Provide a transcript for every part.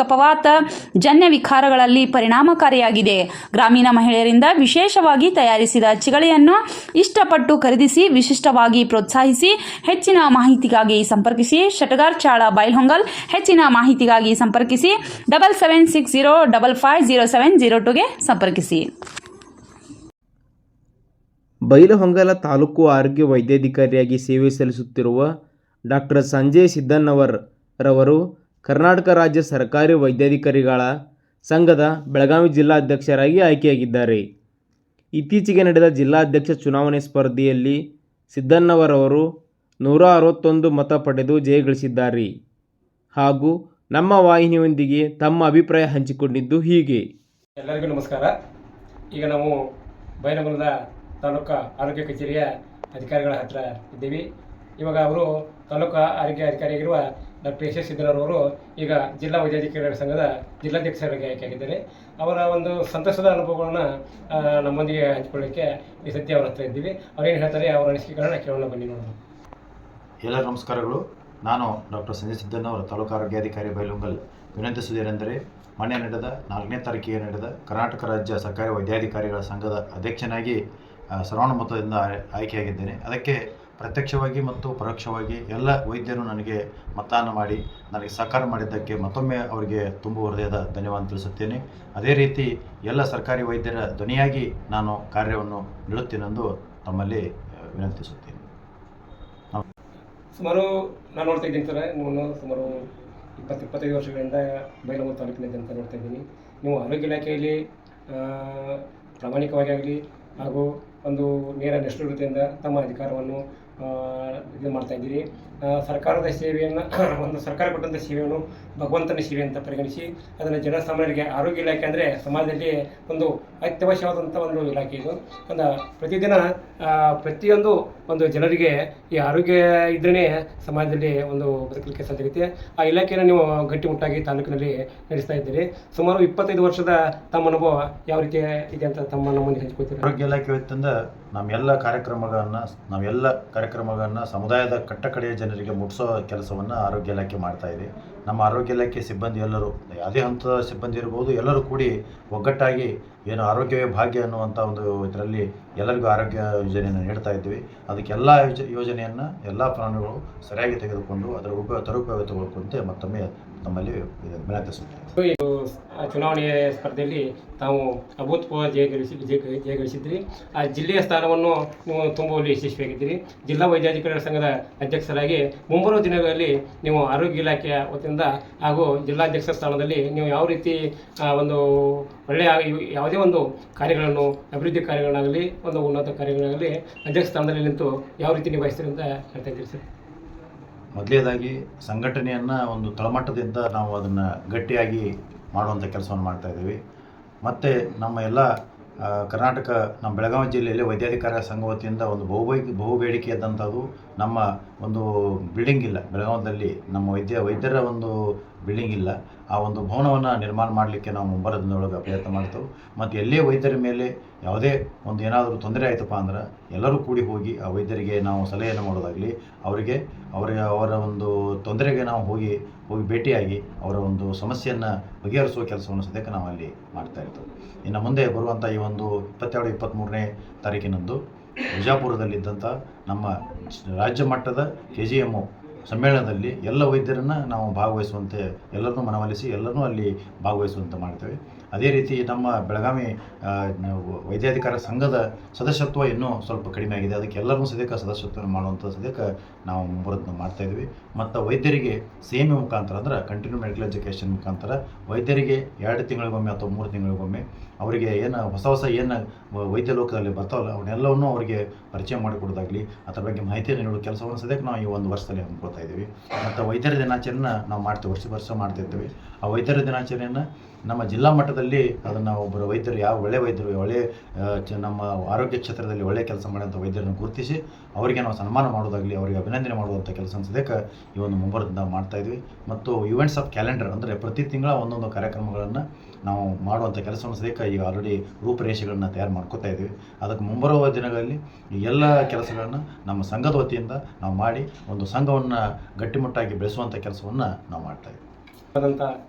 ಕಫವಾತ ಜನ್ಯ ವಿಕಾರಗಳಲ್ಲಿ ಪರಿಣಾಮಕಾರಿಯಾಗಿದೆ. ಗ್ರಾಮೀಣ ಮಹಿಳೆಯರಿಂದ ವಿಶೇಷವಾಗಿ ತಯಾರಿಸಿದ ಚಿಗಳೆಯನ್ನು ಇಷ್ಟಪಟ್ಟು ಖರೀದಿಸಿ, ವಿಶಿಷ್ಟವಾಗಿ ಪ್ರೋತ್ಸಾಹಿಸಿ, ಹೆಚ್ಚಿನ ಮಾಹಿತಿಗಾಗಿ ಸಂಪರ್ಕಿಸಿ, ಶಟಗಾರ್ ಚಾಳ ಬೈಲ್ಹೊಂಗಲ್ ಹೆಚ್ಚಿನ ಮಾಹಿತಿಗಾಗಿ ಸಂಪರ್ಕಿಸಿ, double seven six zero double five zero seven zero ಟುಗೆ ಸಂಪರ್ಕಿಸಿ. ಬೈಲಹೊಂಗಲ ತಾಲೂಕು ಆರೋಗ್ಯ ವೈದ್ಯಾಧಿಕಾರಿಯಾಗಿ ಸೇವೆ ಸಲ್ಲಿಸುತ್ತಿರುವ ಡಾಕ್ಟರ್ ಸಂಜಯ್ ಸಿದ್ದನ್ನವರ್ ರವರು ಕರ್ನಾಟಕ ರಾಜ್ಯ ಸರ್ಕಾರಿ ವೈದ್ಯಾಧಿಕಾರಿಗಳ ಸಂಘದ ಬೆಳಗಾವಿ ಜಿಲ್ಲಾಧ್ಯಕ್ಷರಾಗಿ ಆಯ್ಕೆಯಾಗಿದ್ದಾರೆ. ಇತ್ತೀಚೆಗೆ ನಡೆದ ಜಿಲ್ಲಾಧ್ಯಕ್ಷ ಚುನಾವಣೆ ಸ್ಪರ್ಧೆಯಲ್ಲಿ ಸಿದ್ದಣ್ಣವರವರು ನೂರ ಅರವತ್ತೊಂದು ಮತ ಪಡೆದು ಜಯಗಳಿಸಿದ್ದಾರೆ. ಹಾಗೂ ನಮ್ಮ ವಾಹಿನಿಯೊಂದಿಗೆ ತಮ್ಮ ಅಭಿಪ್ರಾಯ ಹಂಚಿಕೊಂಡಿದ್ದು ಹೀಗೆ. ಎಲ್ಲರಿಗೂ ನಮಸ್ಕಾರ. ಈಗ ನಾವು ಬೈನಗುಲದ ತಾಲೂಕು ಆರೋಗ್ಯ ಕಚೇರಿಯ ಅಧಿಕಾರಿಗಳ ಹತ್ರ ಇದ್ದೀವಿ. ಇವಾಗ ಅವರು ತಾಲೂಕು ಆರೋಗ್ಯ ಅಧಿಕಾರಿಯಾಗಿರುವ ಡಾಕ್ಟರ್ ಎಸ್ ಎಸ್ ಸಿದ್ದರವರು ಈಗ ಜಿಲ್ಲಾ ವೈದ್ಯಾಧಿಕಾರಿಗಳ ಸಂಘದ ಜಿಲ್ಲಾಧ್ಯಕ್ಷರಾಗಿ ಆಯ್ಕೆಯಾಗಿದ್ದಾರೆ. ಅವರ ಒಂದು ಸಂತಸದ ಅನುಭವಗಳನ್ನ ನಮ್ಮೊಂದಿಗೆ ಹಂಚಿಕೊಳ್ಳಿಕ್ಕೆ ಈ ಸತ್ಯ ಅವರ ಹತ್ರ ಇದ್ದೀವಿ. ಅವ್ರೇನು ಹೇಳ್ತಾರೆ, ಅವರ ಅನಿಸಿಕೆಗಳನ್ನ ಕೇಳೋಣ ಬನ್ನಿ ನೋಡೋಣ. ಎಲ್ಲರ ನಮಸ್ಕಾರಗಳು. ನಾನು ಡಾಕ್ಟರ್ ಸಂಜಯ್ ಸಿದ್ದಣ್ಣ ಅವರ ತಾಲೂಕು ಆರೋಗ್ಯಾಧಿಕಾರಿ ಬೈಲುಂಗಲ್. ವಿನಂತಿಸುವುದೇನೆಂದರೆ ಮೊನ್ನೆ ನಡೆದ ನಾಲ್ಕನೇ ತಾರೀಕಿಗೆ ನಡೆದ ಕರ್ನಾಟಕ ರಾಜ್ಯ ಸರ್ಕಾರಿ ವೈದ್ಯಾಧಿಕಾರಿಗಳ ಸಂಘದ ಅಧ್ಯಕ್ಷನಾಗಿ ಸರ್ವಾನುಮತದಿಂದ ಆಯ್ಕೆಯಾಗಿದ್ದೇನೆ. ಅದಕ್ಕೆ ಪ್ರತ್ಯಕ್ಷವಾಗಿ ಮತ್ತು ಪರೋಕ್ಷವಾಗಿ ಎಲ್ಲ ವೈದ್ಯರು ನನಗೆ ಮತದಾನ ಮಾಡಿ, ನನಗೆ ಸಹಕಾರ ಮಾಡಿದ್ದಕ್ಕೆ ಮತ್ತೊಮ್ಮೆ ಅವರಿಗೆ ತುಂಬ ಹೃದಯದ ಧನ್ಯವಾದ ತಿಳಿಸುತ್ತೇನೆ. ಅದೇ ರೀತಿ ಎಲ್ಲ ಸರ್ಕಾರಿ ವೈದ್ಯರ ಧ್ವನಿಯಾಗಿ ನಾನು ಕಾರ್ಯವನ್ನು ನೀಡುತ್ತೇನೆಂದು ತಮ್ಮಲ್ಲಿ ವಿನಂತಿಸುತ್ತೇನೆ. ಸುಮಾರು ನಾನು ನೋಡ್ತಾ ಇದ್ದೀನಿ ಸರ್ ಸುಮಾರು ಇಪ್ಪತ್ತು, ಇಪ್ಪತ್ತೈದು ವರ್ಷಗಳಿಂದ ಬೈಲಮೂರು ತಾಲೂಕಿನ ಅಂತ ನೋಡ್ತಾ ಇದ್ದೀನಿ. ನೀವು ಆರೋಗ್ಯ ಇಲಾಖೆಯಲ್ಲಿ ಪ್ರಾಮಾಣಿಕವಾಗಿ ಆಗಲಿ ಹಾಗೂ ಒಂದು ನೇರ ನಿಷ್ಠುರತೆಯಿಂದ ತಮ್ಮ ಅಧಿಕಾರವನ್ನು ಇದು ಮಾಡ್ತಾ ಇದ್ದೀರಿ. ಸರ್ಕಾರದ ಸೇವೆಯನ್ನು, ಒಂದು ಸರ್ಕಾರ ಕೊಟ್ಟಂಥ ಸೇವೆಯನ್ನು ಭಗವಂತನ ಸೇವೆ ಅಂತ ಪರಿಗಣಿಸಿ, ಅದನ್ನು ಜನಸಾಮಾನ್ಯರಿಗೆ ಆರೋಗ್ಯ ಇಲಾಖೆ ಅಂದರೆ ಸಮಾಜದಲ್ಲಿ ಒಂದು ಅತ್ಯವಶ್ಯವಾದಂಥ ಒಂದು ಇಲಾಖೆ ಇದು. ಒಂದು ಪ್ರತಿದಿನ ಪ್ರತಿಯೊಂದು ಒಂದು ಜನರಿಗೆ ಈ ಆರೋಗ್ಯ ಇದ್ರೇ ಸಮಾಜದಲ್ಲಿ ಒಂದು ಬದುಕಲಿಕ್ಕೆ ಸಾಧ್ಯತೆ ಆ ಇಲಾಖೆಯನ್ನು ನೀವು ಗಟ್ಟಿಮುಟ್ಟಾಗಿ ತಾಲೂಕಿನಲ್ಲಿ ನಡೆಸ್ತಾ ಇದ್ದೀರಿ. ಸುಮಾರು ಇಪ್ಪತ್ತೈದು ವರ್ಷದ ತಮ್ಮ ಅನುಭವ ಯಾವ ರೀತಿ ಇದೆ ಅಂತ ತಮ್ಮ ನಮ್ಮನ್ನು ಹಂಚ್ಕೊಳ್ತೀರಾ? ಆರೋಗ್ಯ ಇಲಾಖೆ ವತಿಯಿಂದ ನಮ್ಮೆಲ್ಲ ಕಾರ್ಯಕ್ರಮಗಳನ್ನು ನಾವೆಲ್ಲ ಕಾರ್ಯಕ್ರಮಗಳನ್ನು ಸಮುದಾಯದ ಕಟ್ಟಕಡೆಯ ಜನರಿಗೆ ಮುಟ್ಟಿಸೋ ಕೆಲಸವನ್ನು ಆರೋಗ್ಯ ಇಲಾಖೆ ಮಾಡ್ತಾ ಇದೆ. ನಮ್ಮ ಆರೋಗ್ಯ ಇಲಾಖೆ ಸಿಬ್ಬಂದಿ ಎಲ್ಲರೂ ಯಾವುದೇ ಹಂತದ ಸಿಬ್ಬಂದಿ ಇರ್ಬೋದು, ಎಲ್ಲರೂ ಕೂಡಿ ಒಗ್ಗಟ್ಟಾಗಿ ಏನು ಆರೋಗ್ಯವೇ ಭಾಗ್ಯ ಅನ್ನುವಂಥ ಒಂದು ಇದರಲ್ಲಿ ಎಲ್ಲರಿಗೂ ಆರೋಗ್ಯ ಯೋಜನೆಯನ್ನು ನೀಡ್ತಾ ಇದ್ದೀವಿ. ಅದಕ್ಕೆಲ್ಲ ಯೋಜ, ಯೋಜನೆಯನ್ನು ಎಲ್ಲ ಪ್ರಾಣಿಗಳು ಸರಿಯಾಗಿ ತೆಗೆದುಕೊಂಡು ಅದರ ಉಪಯೋಗ ತರುಪಯೋಗ ತಗೊಳ್ಕೊಂತೆ ಮತ್ತೊಮ್ಮೆ ತಮ್ಮಲ್ಲಿ ವಿನಂತಿಸುತ್ತೇವೆ ಚುನಾವಣೆಯ ಸ್ಪರ್ಧೆಯಲ್ಲಿ ತಾವು ಅಭೂತಪೂರ್ವ ಜಯಗಳಿಸಿ ಜಯ ಗಳಿಸಿದ್ರಿ ಆ ಜಿಲ್ಲೆಯ ಸ್ಥಾನವನ್ನು ನೀವು ತುಂಬುವಲ್ಲಿ ಯಶಸ್ವಿಯಾಗಿದ್ದೀರಿ. ಜಿಲ್ಲಾ ವೈದ್ಯಾಧಿಕಾರಿಗಳ ಸಂಘದ ಅಧ್ಯಕ್ಷರಾಗಿ ಮುಂಬರುವ ದಿನಗಳಲ್ಲಿ ನೀವು ಆರೋಗ್ಯ ಇಲಾಖೆಯ ವತಿಯಿಂದ ಹಾಗೂ ಜಿಲ್ಲಾಧ್ಯಕ್ಷ ಸ್ಥಾನದಲ್ಲಿ ನೀವು ಯಾವ ರೀತಿ ಒಂದು ಒಳ್ಳೆಯ, ಇವ್- ಯಾವುದೇ ಒಂದು ಕಾರ್ಯಗಳನ್ನು, ಅಭಿವೃದ್ಧಿ ಕಾರ್ಯಗಳಾಗಲಿ ಒಂದು ಉನ್ನತ ಕಾರ್ಯಗಳಾಗಲಿ ಅಧ್ಯಕ್ಷ ಸ್ಥಾನದಲ್ಲಿ ನಿಂತು ಯಾವ ರೀತಿ ನಿಭಾಯಿಸ್ತೀರಿ ಅಂತ ಹೇಳ್ತಾ ಇದ್ದೀರಿ ಸರ್? ಮೊದಲೇದಾಗಿ ಸಂಘಟನೆಯನ್ನು ಒಂದು ತಳಮಟ್ಟದಿಂದ ನಾವು ಅದನ್ನು ಗಟ್ಟಿಯಾಗಿ ಮಾಡುವಂಥ ಕೆಲಸವನ್ನು ಮಾಡ್ತಾ ಇದ್ದೀವಿ. ಮತ್ತು ನಮ್ಮ ಎಲ್ಲ ಕರ್ನಾಟಕ, ನಮ್ಮ ಬೆಳಗಾವಿ ಜಿಲ್ಲೆಯಲ್ಲಿ ವೈದ್ಯಾಧಿಕಾರ ಸಂಘ ವತಿಯಿಂದ ಒಂದು ಬಹು ಬೇಡಿಕೆ ಇದ್ದಂಥದ್ದು ನಮ್ಮ ಒಂದು ಬಿಲ್ಡಿಂಗ್ ಇಲ್ಲ. ಬೆಳಗಾವದಲ್ಲಿ ನಮ್ಮ ವೈದ್ಯ, ವೈದ್ಯರ ಒಂದು ಬಿಲ್ಡಿಂಗ್ ಇಲ್ಲ. ಆ ಒಂದು ಭವನವನ್ನು ನಿರ್ಮಾಣ ಮಾಡಲಿಕ್ಕೆ ನಾವು ಮುಂಬರ ದಿನದೊಳಗೆ ಪ್ರಯತ್ನ ಮಾಡ್ತೇವೆ. ಮತ್ತು ಎಲ್ಲೇ ವೈದ್ಯರ ಮೇಲೆ ಯಾವುದೇ ಒಂದು ಏನಾದರೂ ತೊಂದರೆ ಆಯಿತಪ್ಪ ಅಂದ್ರೆ ಎಲ್ಲರೂ ಕೂಡಿ ಹೋಗಿ ಆ ವೈದ್ಯರಿಗೆ ನಾವು ಸಲಹೆಯನ್ನು ಮಾಡೋದಾಗಲಿ, ಅವರಿಗೆ ಅವರಿಗೆ ಅವರ ಒಂದು ತೊಂದರೆಗೆ ನಾವು ಹೋಗಿ ಹೋಗಿ ಭೇಟಿಯಾಗಿ ಅವರ ಒಂದು ಸಮಸ್ಯೆಯನ್ನು ಬಗೆಹರಿಸುವ ಕೆಲಸವನ್ನು ಸದ್ಯಕ್ಕೆ ನಾವು ಅಲ್ಲಿ ಮಾಡ್ತಾ ಇರ್ತೇವೆ. ಇನ್ನು ಮುಂದೆ ಬರುವಂಥ ಈ ಒಂದು ಇಪ್ಪತ್ತೆರಡು, ಇಪ್ಪತ್ತ್ಮೂರನೇ ತಾರೀಕಿನಂದು ವಿಜಾಪುರದಲ್ಲಿದ್ದಂಥ ನಮ್ಮ ರಾಜ್ಯ ಮಟ್ಟದ ಕೆ ಜಿ ಎಮ್ಮು ಸಮ್ಮೇಳನದಲ್ಲಿ ಎಲ್ಲ ವೈದ್ಯರನ್ನು ನಾವು ಭಾಗವಹಿಸುವಂತೆ ಎಲ್ಲರನ್ನೂ ಮನವೊಲಿಸಿ ಎಲ್ಲರನ್ನೂ ಅಲ್ಲಿ ಭಾಗವಹಿಸುವಂತೆ ಮಾಡ್ತೇವೆ. ಅದೇ ರೀತಿ ನಮ್ಮ ಬೆಳಗಾವಿ ವೈದ್ಯಾಧಿಕಾರ ಸಂಘದ ಸದಸ್ಯತ್ವ ಇನ್ನೂ ಸ್ವಲ್ಪ ಕಡಿಮೆ ಆಗಿದೆ. ಅದಕ್ಕೆ ಎಲ್ಲರೂ ಸದ್ಯಕ್ಕೆ ಸದಸ್ಯತ್ವ ಮಾಡುವಂಥ ಸದ್ಯಕ್ಕೆ ನಾವು ಮುಂಬರೋದನ್ನ ಮಾಡ್ತಾ ಇದ್ದೀವಿ ಮತ್ತು ವೈದ್ಯರಿಗೆ ಸೇಮೆ ಮುಖಾಂತರ ಅಂದ್ರೆ ಕಂಟಿನ್ಯೂ ಮೆಡಿಕಲ್ ಎಜುಕೇಷನ್ ಮುಖಾಂತರ ವೈದ್ಯರಿಗೆ ಎರಡು ತಿಂಗಳಿಗೊಮ್ಮೆ ಅಥವಾ ಮೂರು ತಿಂಗಳಿಗೊಮ್ಮೆ ಅವರಿಗೆ ಏನು ಹೊಸ ಹೊಸ ಏನು ವೈದ್ಯ ಲೋಕದಲ್ಲಿ ಬರ್ತಾವಲ್ಲ, ಅವನ್ನೆಲ್ಲವನ್ನು ಅವರಿಗೆ ಪರಿಚಯ ಮಾಡಿಕೊಡೋದಾಗಲಿ ಅದರ ಬಗ್ಗೆ ಮಾಹಿತಿ ನೀಡೋ ಕೆಲಸವನ್ನು ಸದ್ಯಕ್ಕೆ ನಾವು ಈ ಒಂದು ವರ್ಷದಲ್ಲಿ ಹಮ್ಮಿಕೊಳ್ತಾ ಇದ್ದೀವಿ. ಮತ್ತು ವೈದ್ಯರ ದಿನಾಚರಣೆನ ನಾವು ಮಾಡ್ತೀವಿ. ವರ್ಷ ವರ್ಷ ಮಾಡ್ತಿರ್ತೀವಿ ಆ ವೈದ್ಯರ ದಿನಾಚರಣೆಯನ್ನು ನಮ್ಮ ಜಿಲ್ಲಾ ಮಟ್ಟದಲ್ಲಿ ಅದನ್ನು ಒಬ್ಬರು ವೈದ್ಯರು, ಯಾವ ಒಳ್ಳೆ ವೈದ್ಯರು, ಒಳ್ಳೆ ನಮ್ಮ ಆರೋಗ್ಯ ಕ್ಷೇತ್ರದಲ್ಲಿ ಒಳ್ಳೆ ಕೆಲಸ ಮಾಡುವಂಥ ವೈದ್ಯರನ್ನು ಗುರುತಿಸಿ ಅವರಿಗೆ ನಾವು ಸನ್ಮಾನ ಮಾಡೋದಾಗಲಿ ಅವರಿಗೆ ಅಭಿನಂದನೆ ಮಾಡುವಂಥ ಕೆಲಸ ಅನ್ಸೋದಕ್ಕೆ ಈ ಒಂದು ಮುಂಬರದಿಂದ ಮಾಡ್ತಾ ಇದ್ವಿ. ಮತ್ತು ಇವೆಂಟ್ಸ್ ಆಫ್ ಕ್ಯಾಲೆಂಡರ್ ಅಂದರೆ ಪ್ರತಿ ತಿಂಗಳ ಒಂದೊಂದು ಕಾರ್ಯಕ್ರಮಗಳನ್ನು ನಾವು ಮಾಡುವಂಥ ಕೆಲಸವನ್ನು ಸದ್ಯಕ್ಕೆ ಈಗ ಆಲ್ರೆಡಿ ರೂಪರೇಷೆಗಳನ್ನು ತಯಾರು ಮಾಡ್ಕೋತಾ ಇದ್ದೀವಿ ಅದಕ್ಕೆ ಮುಂಬರುವ ದಿನಗಳಲ್ಲಿ ಈ ಎಲ್ಲ ಕೆಲಸಗಳನ್ನು ನಮ್ಮ ಸಂಘದ ವತಿಯಿಂದ ನಾವು ಮಾಡಿ ಒಂದು ಸಂಘವನ್ನು ಗಟ್ಟಿಮುಟ್ಟಾಗಿ ಬೆಳೆಸುವಂಥ ಕೆಲಸವನ್ನು ನಾವು ಮಾಡ್ತಾ ಇದ್ದೀವಿ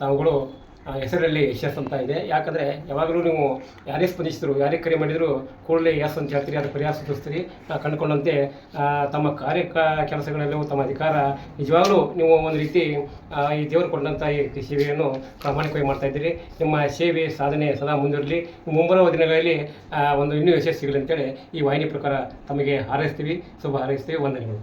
ತಾವುಗಳು ಹೆಸರಲ್ಲಿ ಯಶಸ್ ಅಂತ ಇದೆ. ಯಾಕಂದರೆ ಯಾವಾಗಲೂ ನೀವು ಯಾರೇ ಸ್ಪಂದಿಸಿದ್ರು, ಯಾರೇ ಕರೆ ಮಾಡಿದರೂ ಕೂಡಲೇ ಯಸ್ ಅಂತ ಹೇಳ್ತೀರಿ ಅದು ಪರಿಹಾರ ಸೂಚಿಸ್ತೀರಿ. ಕಂಡುಕೊಂಡಂತೆ ತಮ್ಮ ಕಾರ್ಯ ಕೆಲಸಗಳಲ್ಲಿ ತಮ್ಮ ಅಧಿಕಾರ ನಿಜವಾಗಲೂ ನೀವು ಒಂದು ರೀತಿ ಈ ದೇವರು ಕೊಟ್ಟಂಥ ಈ ಸೇವೆಯನ್ನು ಪ್ರಾಮಾಣಿಕವಾಗಿ ಮಾಡ್ತಾ ಇದ್ದೀರಿ. ನಿಮ್ಮ ಸೇವೆ, ಸಾಧನೆ ಸದಾ ಮುಂದುವರಲಿ ಮುಂಬರುವ ದಿನಗಳಲ್ಲಿ ಒಂದು ಇನ್ನೂ ಯಶಸ್ಸು ಸಿಗಲಿ ಅಂತೇಳಿ ಈ ವಾಹಿನಿ ಪ್ರಕಾರ ತಮಗೆ ಹಾರೈಸ್ತೀವಿ. ಶುಭ ಹಾರೈಸ್ತೀವಿ. ವಂದನೆಗಳು.